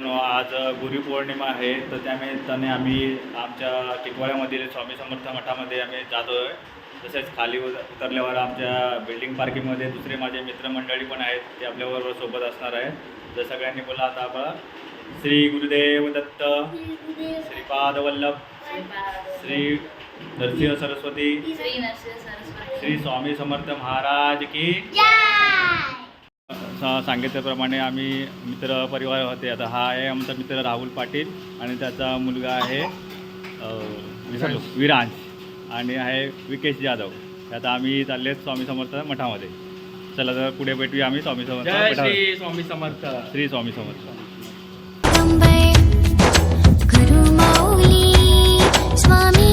आज गुरुपौर्णिमा आहे तर त्यानिमित्ताने आम्ही आमच्या टिकवाळ्यामधील स्वामी समर्थ मठामध्ये आम्ही जातो आहे तसेच खाली उत- उतरल्यावर आमच्या बिल्डिंग पार्किंगमध्ये दुसरे माझे मित्रमंडळी पण आहेत ते आपल्याबरोबर सोबत असणार आहे तर सगळ्यांनी बोला आता आपण. श्री गुरुदेव दत्त श्रीपाद वल्लभ श्री नरसिंह सरस्वती श्री नरसिंह सरस्वती. श्री स्वामी समर्थ महाराज की सा- सांगितल्याप्रमाणे आम्ही मित्र परिवार होते. आता हा आहे आमचा मित्र राहुल पाटील आणि त्याचा मुलगा आहे विसरलो, विरांश आणि आहे विकेश जाधव. आता आम्ही चालले स्वामी समर्थ मठामध्ये. चला तर पुढे भेटूया आम्ही स्वामी समर्थ जय मठामध्ये. श्री स्वामी समर्थ. श्री स्वामी समर्थ. स्वामी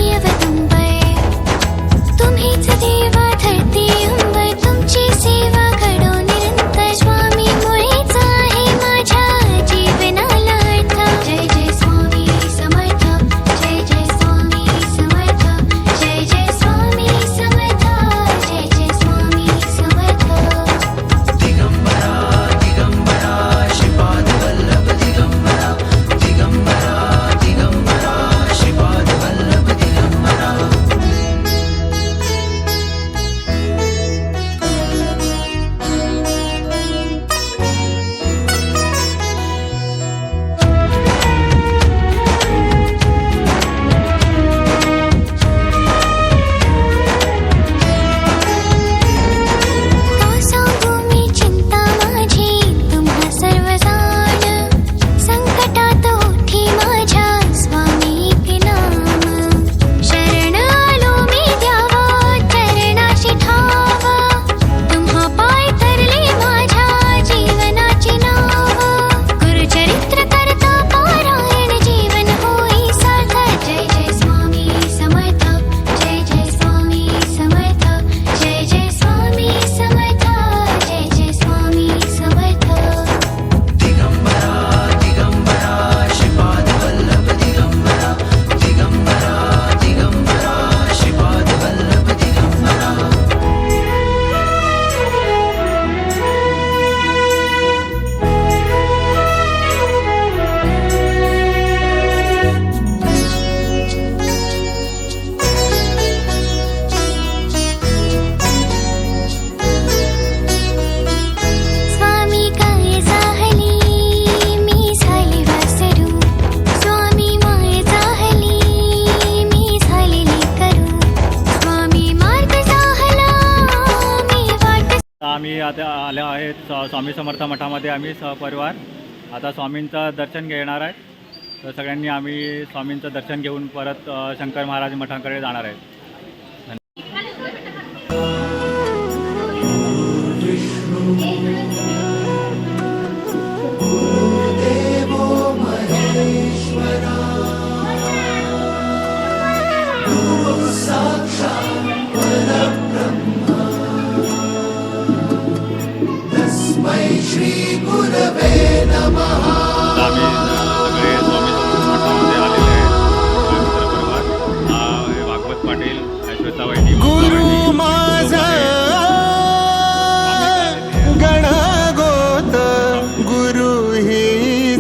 आम्ही आता आलो आहेत स्वामी समर्थ मठामध्ये आम्ही सहपरिवार. आता स्वामींचं दर्शन घेणार आहे तर सगळ्यांनी आम्ही स्वामींचं दर्शन घेऊन परत शंकर महाराज मठाकडे जाणार आहे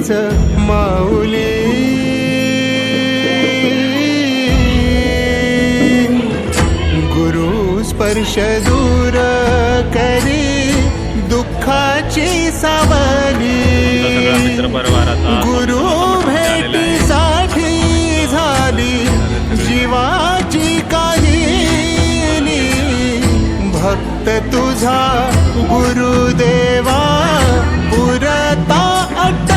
हीच माऊली. गुरु स्पर्श दूर करी दुःखाची सावली. गुरु भेटीसाठी झाली जीवाची काही भक्त तुझा गुरुदेवा पुरता अटला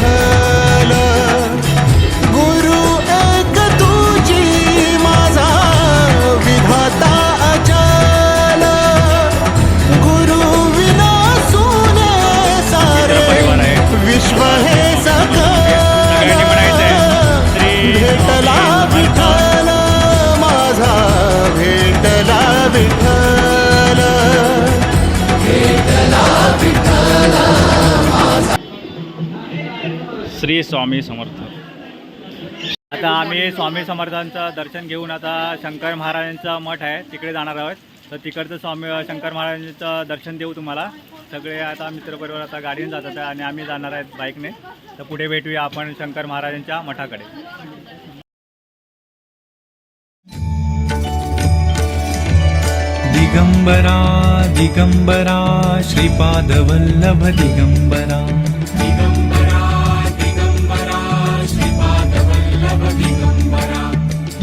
श्री स्वामी समर्थ. आता आम्ही स्वामी समर्थांचं दर्शन घेऊन आता शंकर महाराजांचा मठ आहे तिकडे जाणार आहोत. तर तिकडचं स्वामी शंकर महाराजांचं दर्शन देऊ तुम्हाला. सगळे आता मित्रपरिवार आता गाडीने जातात आहे आणि आम्ही जाणार आहेत बाईकने. तर पुढे भेटूया आपण शंकर महाराजांच्या मठाकडे. दिगंबरा दिगंबरा श्रीपादवल्लभ दिगंबरा.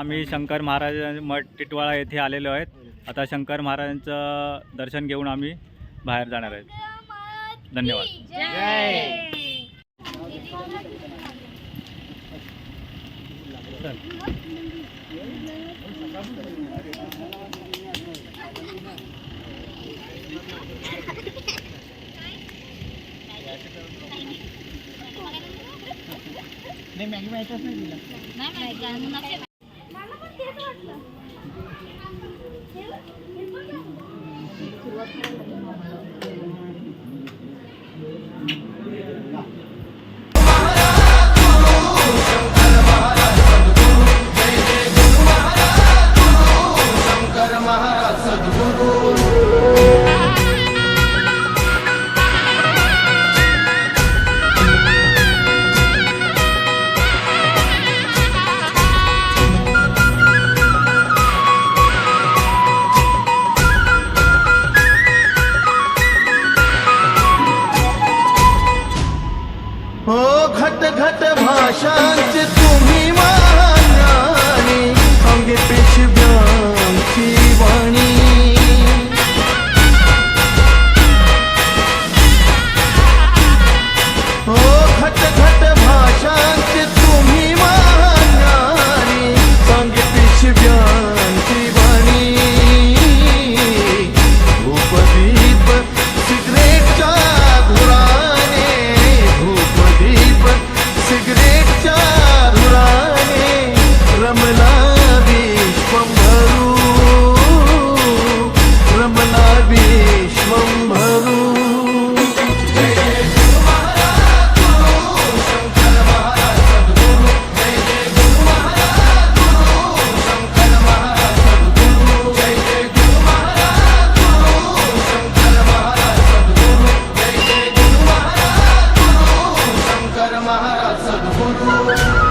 आम्ही शंकर महाराज मठ टिटवाळा येथे आलेलो आहेत. आता शंकर महाराजांचं दर्शन घेऊन आम्ही बाहेर जाणार आहेत. धन्यवाद. हो 我逃不。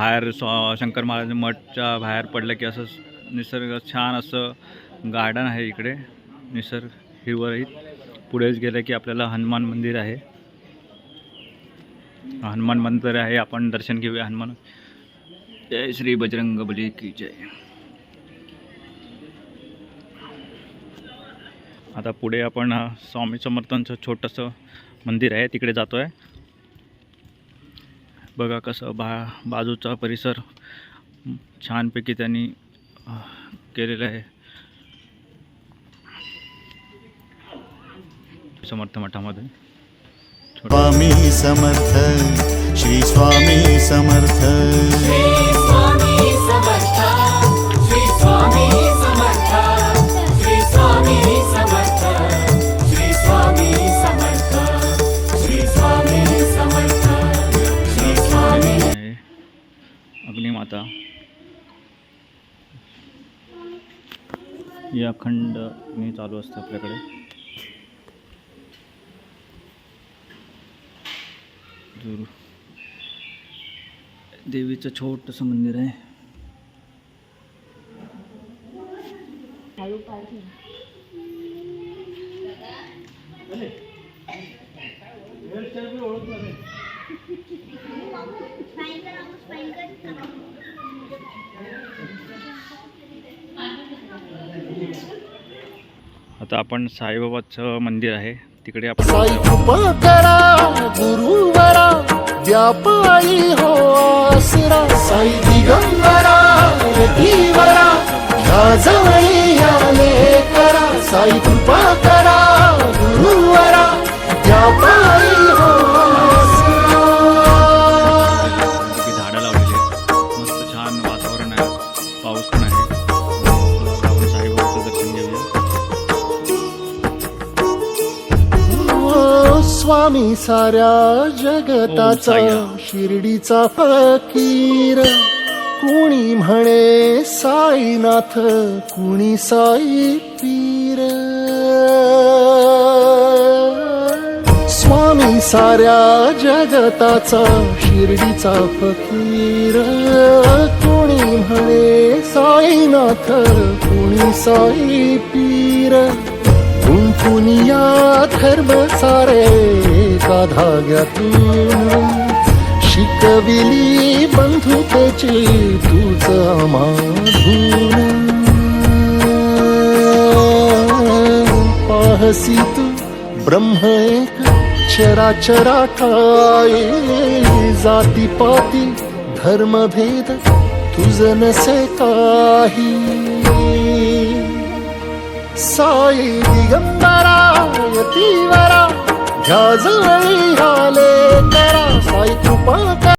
बाहेर स्व शंकर महाराज मठच्या बाहेर पडलं की असं निसर्ग छान असं गार्डन आहे इकडे निसर्ग हिरवळीत. पुढेच गेलं की आपल्याला हनुमान मंदिर आहे. हनुमान मंदिर आहे आपण दर्शन घेऊया हनुमान. जय श्री बजरंग बली की जय. आता पुढे आपण स्वामी समर्थांचं छोटंसं मंदिर आहे तिकडे जातो आहे बघा कसं बा बाजूचा परिसर छानपैकी त्यांनी केलेला आहे. समर्थ मठामध्ये. स्वामी समर्थ श्री स्वामी समर्थ. अखंड मी चालू असतं आपल्याकडे. देवीचं छोटंसं मंदिर आहे. आता आपण साईबाबाचं मंदिर आहे. तिकडे आपण साई कृपा स्वामी साऱ्या जगताचा. शिर्डीचा फकीर. कुणी म्हणे साईनाथ कुणी साई पीर. स्वामी साऱ्या जगताचा शिर्डीचा फकीर. कुणी म्हणे साईनाथ कुणी साई पीर. गुंफुनिया धर्म सारे एका धाग्यातून शिकविली बंधुतेची तूच माधून पाहसी तू ब्रह्म एक चराचरा काय जाती पाती धर्मभेद तुझ नसे काही. साई दिगंबरा यतीवरा ध्याजळी आले करा साई कृपा